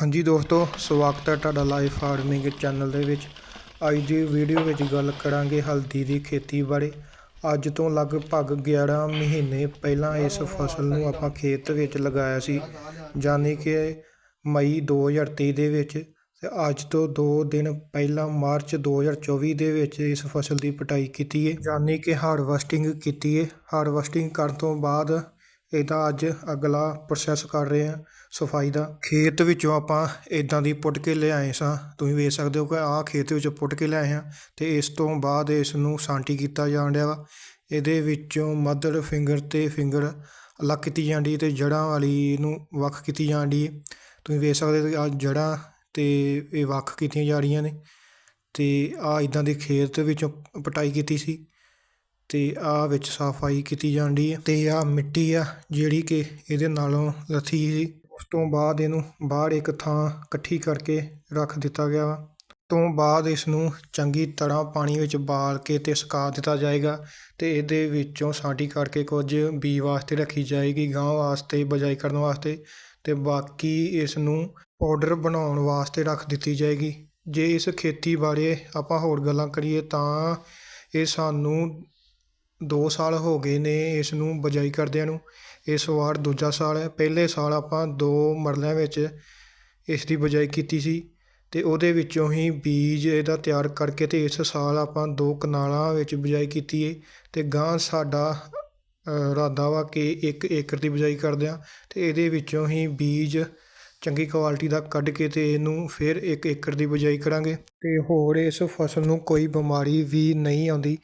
ਹਾਂਜੀ ਦੋਸਤੋ, ਸਵਾਗਤ ਹੈ ਤੁਹਾਡਾ ਲਾਈਫ ਫਾਰਮਿੰਗ ਚੈਨਲ ਦੇ ਵਿੱਚ। ਅੱਜ ਦੀ ਵੀਡੀਓ ਵਿੱਚ ਗੱਲ ਕਰਾਂਗੇ ਹਲਦੀ ਦੀ ਖੇਤੀ ਬਾਰੇ। ਅੱਜ ਤੋਂ ਲਗਭਗ 11 ਮਹੀਨੇ ਪਹਿਲਾਂ ਇਸ ਫਸਲ ਨੂੰ ਆਪਾਂ ਖੇਤ ਵਿੱਚ ਲਗਾਇਆ ਸੀ ਯਾਨੀ ਕਿ ਮਈ 2023 ਦੇ ਵਿੱਚ ਤੇ ਅੱਜ ਤੋਂ 2 ਦਿਨ ਪਹਿਲਾਂ ਮਾਰਚ 2024 ਦੇ ਵਿੱਚ ਇਸ ਫਸਲ ਦੀ ਪਟਾਈ ਕੀਤੀ ਹੈ ਯਾਨੀ ਕਿ ਹਾਰਵੈਸਟਿੰਗ ਕੀਤੀ ਹੈ ਹਾਰਵੈਸਟਿੰਗ ਕਰਨ ਤੋਂ ਬਾਅਦ ਇਹਦਾ ਅੱਜ ਅਗਲਾ ਪ੍ਰੋਸੈਸ ਕਰ ਰਹੇ ਹਾਂ ਸਫ਼ਾਈ ਦਾ। ਖੇਤ ਵਿੱਚੋਂ ਆਪਾਂ ਇਦਾਂ ਦੀ ਪੁੱਟ ਕੇ ਲਿਆਏ ਸਾਂ। ਤੁਸੀਂ ਵੇਖ ਸਕਦੇ ਹੋ ਕਿ ਆਹ ਖੇਤ ਵਿੱਚੋਂ ਪੁੱਟ ਕੇ ਲਿਆਏ ਹਾਂ ਤੇ ਇਸ ਤੋਂ ਬਾਅਦ ਇਸ ਨੂੰ ਸਾਂਟੀ ਕੀਤਾ ਜਾਣ ਡਿਆ ਵਾ। ਇਹਦੇ ਵਿੱਚੋਂ ਮਦਰ ਫਿੰਗਰ ਤੇ ਫਿੰਗਰ ਅਲੱਗ ਕੀਤੀ ਜਾਂਦੀ ਤੇ ਜੜ੍ਹਾਂ ਵਾਲੀ ਨੂੰ ਵੱਖ ਕੀਤੀ ਜਾਂਦੀ ਹੈ। ਤੁਸੀਂ ਵੇਖ ਸਕਦੇ ਹੋ ਆ ਜੜ੍ਹਾਂ ਤੇ ਇਹ ਵੱਖ ਕੀਤੀਆਂ ਜਾ ਰਹੀਆਂ ਨੇ ਤੇ ਆ ਇਦਾਂ ਦੇ ਖੇਤ ਵਿੱਚੋਂ ਪਟਾਈ ਕੀਤੀ ਸੀ। ਤੇ ਆ ਵਿੱਚ ਸਫ਼ਾਈ ਕੀਤੀ ਜਾਂਦੀ ਹੈ ਤੇ ਆ ਮਿੱਟੀ ਆ ਜਿਹੜੀ ਕਿ ਇਹਦੇ ਨਾਲੋਂ ਲੱਥੀ ਸੀ। ਉਸ ਤੋਂ ਬਾਅਦ ਇਹਨੂੰ ਬਾਹਰ ਇੱਕ ਥਾਂ ਇਕੱਠੀ ਕਰਕੇ ਰੱਖ ਦਿੱਤਾ ਗਿਆ ਵਾ। ਤੋਂ ਬਾਅਦ ਇਸ ਨੂੰ ਚੰਗੀ ਤਰ੍ਹਾਂ ਪਾਣੀ ਵਿੱਚ ਬਾਲ ਕੇ ਤੇ ਸੁਕਾ ਦਿੱਤਾ ਜਾਏਗਾ ਤੇ ਇਹਦੇ ਵਿੱਚੋਂ ਸਾਡੀ ਕਰਕੇ ਕੁਝ ਬੀ ਵਾਸਤੇ ਰੱਖੀ ਜਾਏਗੀ ਗਾਂ ਵਾਸਤੇ, ਬਜਾਈ ਕਰਨ ਵਾਸਤੇ ਤੇ ਬਾਕੀ ਇਸ ਨੂੰ ਪਾਊਡਰ ਬਣਾਉਣ ਵਾਸਤੇ ਰੱਖ ਦਿੱਤੀ ਜਾਏਗੀ। ਜੇ ਇਸ ਖੇਤੀ ਬਾਰੇ ਆਪਾਂ ਹੋਰ ਗੱਲਾਂ ਕਰੀਏ ਤਾਂ ਇਹ ਸਾਨੂੰ ਦੋ ਸਾਲ ਹੋ ਗਏ ਨੇ ਇਸ ਨੂੰ ਬਜਾਈ ਕਰਦਿਆਂ ਨੂੰ। ਇਸ ਵਾਰ ਦੂਜਾ ਸਾਲ ਹੈ। ਪਹਿਲੇ ਸਾਲ ਆਪਾਂ ਦੋ ਮਰਲਿਆਂ ਵਿੱਚ ਇਸ ਦੀ ਬਜਾਈ ਕੀਤੀ ਸੀ ਤੇ ਉਹਦੇ ਵਿੱਚੋਂ ਹੀ ਬੀਜ ਇਹਦਾ ਤਿਆਰ ਕਰਕੇ ਤੇ ਇਸ ਸਾਲ ਆਪਾਂ ਦੋ ਕਨਾਲਾਂ ਵਿੱਚ ਬਜਾਈ ਕੀਤੀ ਹੈ ਤੇ ਗਾਂ ਸਾਡਾ ਅ, ਇਰਾਦਾ ਵਾ ਕਿ 1 ਏਕੜ ਦੀ ਬਜਾਈ ਕਰਦੇ ਹਾਂ ਤੇ ਇਹਦੇ ਵਿੱਚੋਂ ਹੀ ਬੀਜ ਚੰਗੀ ਕੁਆਲਿਟੀ ਦਾ ਕੱਢ ਕੇ ਤੇ ਇਹਨੂੰ ਫਿਰ 1 ਏਕੜ ਦੀ ਬਜਾਈ ਕਰਾਂਗੇ। ਤੇ ਹੋਰ ਇਸ ਫਸਲ ਨੂੰ ਕੋਈ ਬਿਮਾਰੀ ਵੀ ਨਹੀਂ ਆਉਂਦੀ।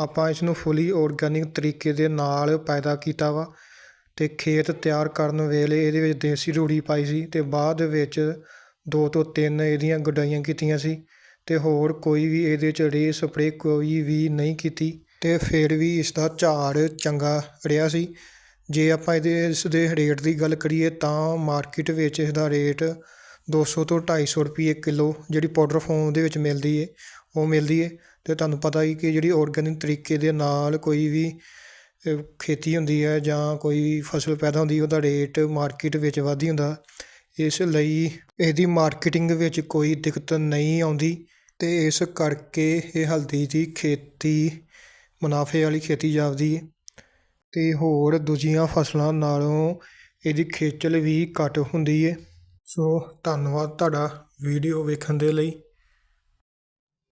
ਆਪਾਂ ਇਸ ਨੂੰ ਫੁੱਲੀ ਔਰਗੈਨਿਕ ਤਰੀਕੇ ਦੇ ਨਾਲ ਪੈਦਾ ਕੀਤਾ ਵਾ ਅਤੇ ਖੇਤ ਤਿਆਰ ਕਰਨ ਵੇਲੇ ਇਹਦੇ ਵਿੱਚ ਦੇਸੀ ਰੂੜੀ ਪਾਈ ਸੀ ਅਤੇ ਬਾਅਦ ਵਿੱਚ ਦੋ ਤੋਂ ਤਿੰਨ ਇਹਦੀਆਂ ਗੁਡਾਈਆਂ ਕੀਤੀਆਂ ਸੀ ਅਤੇ ਹੋਰ ਕੋਈ ਵੀ ਇਹਦੇ ਚ ਰੇ ਸਪਰੇ ਕੋਈ ਵੀ ਨਹੀਂ ਕੀਤੀ ਅਤੇ ਫਿਰ ਵੀ ਇਸ ਦਾ ਝਾੜ ਚੰਗਾ ਰਿਹਾ ਸੀ। ਜੇ ਆਪਾਂ ਇਹਦੇ ਇਸ ਦੇ ਰੇਟ ਦੀ ਗੱਲ ਕਰੀਏ ਤਾਂ ਮਾਰਕੀਟ ਵਿੱਚ ਇਸ ਦਾ ਰੇਟ 200 ਤੋਂ 250 ਰੁਪਏ ਕਿਲੋ ਜਿਹੜੀ ਪਾਊਡਰ ਫੋਮ ਦੇ ਵਿੱਚ ਮਿਲਦੀ ਹੈ ਉਹ ਮਿਲਦੀ ਹੈ ਤੇ ਤੁਹਾਨੂੰ ਪਤਾ ਹੀ ਕਿ ਜਿਹੜੀ ਆਰਗੈਨਿਕ ਤਰੀਕੇ ਦੇ ਨਾਲ ਕੋਈ ਵੀ ਖੇਤੀ ਹੁੰਦੀ ਹੈ ਜਾਂ ਕੋਈ ਫਸਲ ਪੈਦਾ ਹੁੰਦੀ, ਉਹਦਾ ਰੇਟ ਮਾਰਕੀਟ ਵਿੱਚ ਵੱਧ ਹੁੰਦਾ। ਇਸ ਲਈ ਇਹਦੀ ਮਾਰਕੀਟਿੰਗ ਵਿੱਚ ਕੋਈ ਦਿੱਕਤ ਨਹੀਂ ਆਉਂਦੀ ਤੇ ਇਸ ਕਰਕੇ ਇਹ ਹਲਦੀ ਦੀ ਖੇਤੀ, ਮੁਨਾਫੇ ਵਾਲੀ ਖੇਤੀ ਜਾਪਦੀ ਹੈ। ਤੇ ਹੋਰ ਦੂਜੀਆਂ ਫਸਲਾਂ ਨਾਲੋਂ ਇਹਦੀ ਖੇਚਲ ਵੀ ਘੱਟ ਹੁੰਦੀ ਹੈ। ਸੋ ਧੰਨਵਾਦ ਤੁਹਾਡਾ ਵੀਡੀਓ ਵੇਖਣ ਦੇ ਲਈ।